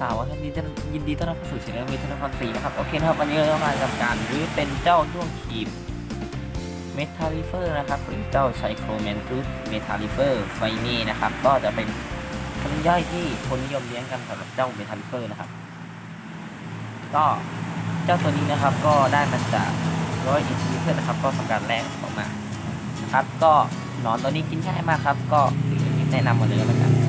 สาวครับยินดีต้อนยินดีต้อนรับเข้าสู่ช่องวิทยาคอนสีนะครับ โอเคนะครับ วันนี้เรามาทำการรื้อเป็นเจ้าด้วงขีบเมทัลลิเฟอร์นะครับหรือเจ้าไซโครแมนทูสเมทัลลิเฟอร์ไฟนี่นะครับ ก็จะเป็นพันธุ์ย่อยที่คนนิยมเลี้ยงกันสำหรับเจ้าเมทัลลิเฟอร์นะครับ ก็เจ้าตัวนี้นะครับก็ได้มาจากร้อยอินทิเพื่อนนะครับ ก็ทำการแลกออกมานะครับ ก็หนอนตัวนี้กินง่ายมากครับ ก็แนะนำมาเลยแล้วกัน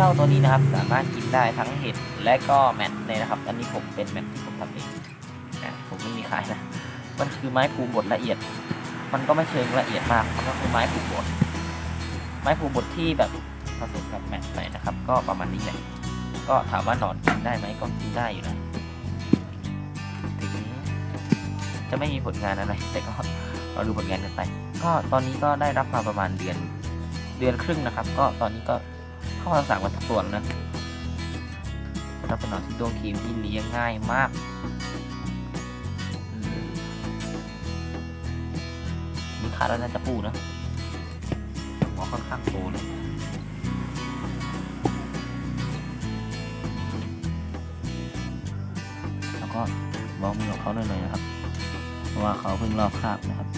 เจ้าตัวนี้นะครับ สามารถกินได้ทั้งเห็ดและก็แมทเลยนะครับ อันนี้ผมเป็นแมทที่ผมทำเองนะผมไม่มีขายนะ มันคือไม้ปูบดละเอียด มันก็ไม่เชิงละเอียดมาก มันก็คือไม้ปูบด ไม้ปูบดที่แบบผสมกับแมทหน่อยนะครับ ก็ประมาณนี้แหละ ก็ถามว่าหนอนกินได้ไหมก็กินได้อยู่นะ ถึงจะไม่มีผลงานอะไร แต่ก็เราดูผลงานกันไป ก็ตอนนี้ก็ได้รับมาประมาณเดือนเดือนครึ่งนะครับ ก็ตอนนี้ก็ ข้ามาสั่งมาส่วนนะถ้าเป็นหนอนที่ดวงครีมที่เลี้ยงง่ายมากอืมมีขาแล้วน่าจะปูนะหัวค่อนข้างโตเลยแล้วก็มองมือของเขาหน่อยๆนะครับ เพราะว่าเขาเพิ่งลอกคราบนะครับ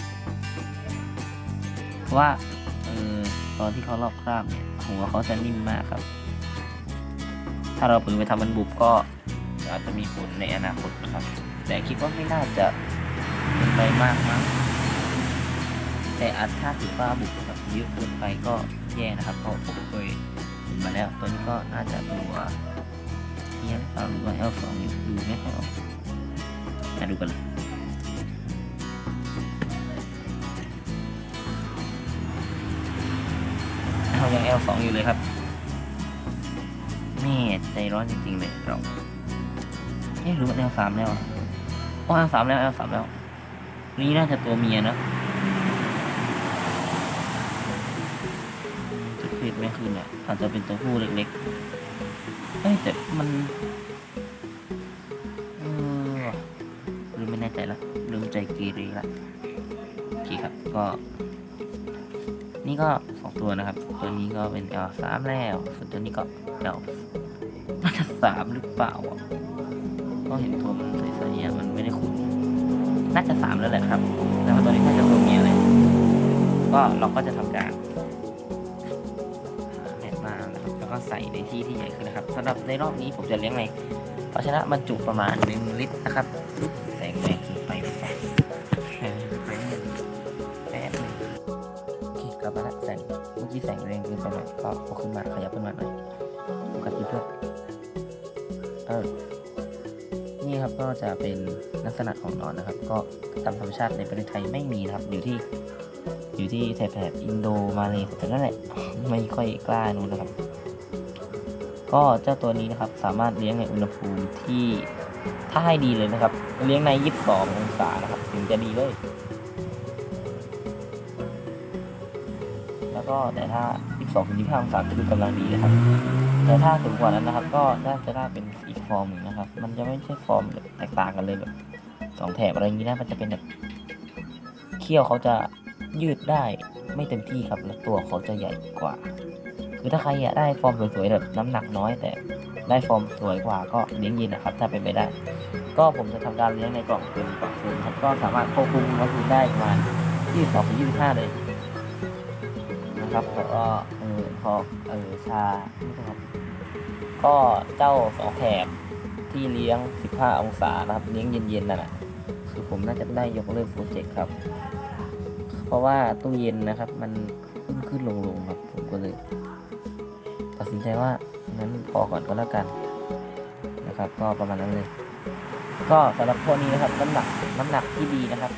เพราะว่า ออตอนที่เขาลอกคราบเนี่ยหัวเขาจะนิ่มมากครับ ถ้าเราปืนไปทำมันบุบก็อาจจะมีผลในอนาคตนะครับ แต่คิดว่าไม่น่าจะเป็นไปมากมั้งแต่อาจถ้าถือว่าบุบแบบเยอะเกินไปก็แย่นะครับเพราะผมเคยเห็นมาแล้ว ตัวนี้ก็น่าจะตัวเนี้ยเราหรือว่า L2 อยู่ดูไม่ค่อยออกมาดูกันเลย ยัง L2 อยู่เลยครับแม่ใจร้อนจริงๆเลยเราเอ๊ะหรือว่า L3 แล้วอะอ๋อ L3 แล้ว L3 แล้ว นี่น่าจะตัวเมียนะจะเพศไม่ขึ้นอะอาจจะเป็นตัวผู้เล็กๆเอ้ยแต่มันเออหรือไม่แน่ใจละลืมใจกเรละโอเคครับก็ นี่ก็สองตัวนะครับ ตัวนี้ก็เป็น L สามแล้วส่วนตัวนี้ก็ L น่จะสามหรือเปล่าอะก็เห็นตัวมันใสๆอะมันไม่ได้ขุ่นน่าจะสามแล้วแหละครับ แต่ว่าตัวนี้น่าจะตัวเมียเลย ก็เราก็จะทำการหาแมทมานะครับแล้วก็ใส่ในที่ที่ใหญ่ขึ้นนะครับสำหรับในรอบนี้ผมจะเลี้ยงในภาชนะบรรจุประมาณ1ลิตรนะครับ กลับมาละแสงเมื่อกี้แสงแรงเกินไปหน่อยก็เอขึ้นมาขยับขึ้นมาหน่อยโฟกัสเพื่อนเออนี่ครับก็จะเป็นลักษณะของนอนนะครับ ก็ตามธรรมชาติในประเทศไทยไม่มีนะครับ อยู่ที่อยู่ที่แถบแถบอินโดมาเลยแต่นั่นแหละไม่ค่อยกล้านู้นนะครับ ก็เจ้าตัวนี้นะครับ สามารถเลี้ยงในอุณหภูมิที่ถ้าให้ดีเลยนะครับ เลี้ยงใน 22 องศานะครับ ถึงจะดีเลย ก็แต่ถ้า12ถึง25องศาคือกำลังดีนะครับ แต่ถ้าสูงกว่านั้นนะครับ ก็น่าจะได้เป็นอีกฟอร์มหนึ่งนะครับ มันจะไม่ใช่ฟอร์มแบบแตกต่างกันเลยแบบสองแถบอะไรอย่างนี้นะ มันจะเป็นแบบเขี้ยวเขาจะยืดได้ไม่เต็มที่ครับแล้วตัวเขาจะใหญ่กว่า คือถ้าใครอยากได้ฟอร์มสวยๆแบบน้ำหนักน้อยแต่ได้ฟอร์มสวยกว่าก็เลี้ยงย็นนะครับ ถ้าเป็นไปได้ ก็ผมจะทำการเลี้ยงในกล่องเป็นกล่องโฟมครับก็สามารถควบคุมอุณหภูมิได้ประมาณ22-25 เลย นะครับแล้วก็เออพอเออชานะครับ ก็เจ้าสองแถบที่เลี้ยง 15 องศานะครับ เลี้ยงเย็นๆนั่นแหละคือผมน่าจะได้ยกเลิกโปรเจกต์ครับ เพราะว่าตู้เย็นนะครับ มันขึ้นขึ้นลงลงๆครับ ผมก็เลยตัดสินใจว่างั้นพอก่อนก็แล้วกันนะครับ ก็ประมาณนั้นเลย ก็สำหรับพวกนี้นะครับน้ำหนักน้ำหนักที่ดีนะครับ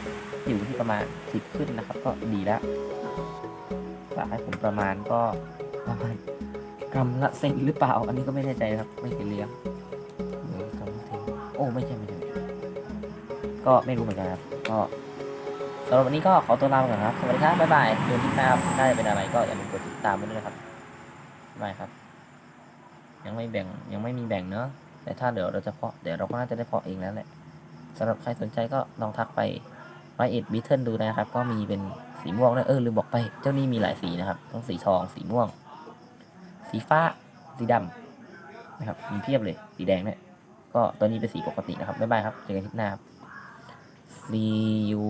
อยู่ที่ประมาณ 10 ขึ้นนะครับ ก็ดีแล้ว ฝาให้ผมประมาณก็ประมาณกรัมละเซนหรือเปล่า อันนี้ก็ไม่แน่ใจครับ ไม่เคยเลี้ยงเดี๋ยวกรัมละเซนโอ้ไม่ใช่ไม่ใช่ไม่ใช่ก็ไม่รู้เหมือนกันครับ ก็สำหรับวันนี้ก็ขอตัวลาไปก่อนครับ สวัสดีครับบ๊ายบายเดือนที่หน้าน่าจะเป็นอะไรก็อย่าลืมกดติดตามไว้ด้วยนะครับบ๊ายบายครับ ยังไม่แบ่งยังไม่มีแบ่งเนอะแต่ถ้าเดี๋ยวเราจะเพาะเดี๋ยวเราก็น่าจะได้เพาะเองแล้วแหละสำหรับใครสนใจก็ลองทักไป รายเอ็ดบิทเทิลดูนะครับ ก็มีเป็นสีม่วงนะเออลืมบอกไป เจ้านี่มีหลายสีนะครับทั้งสีทองสีม่วง สีฟ้าสีดำนะครับมีเพียบเลยสีแดงเนี่ยก็ตัวนี้เป็นสีปกตินะครับบ๊ายบายครับเจอกันที่หน้าครับ see you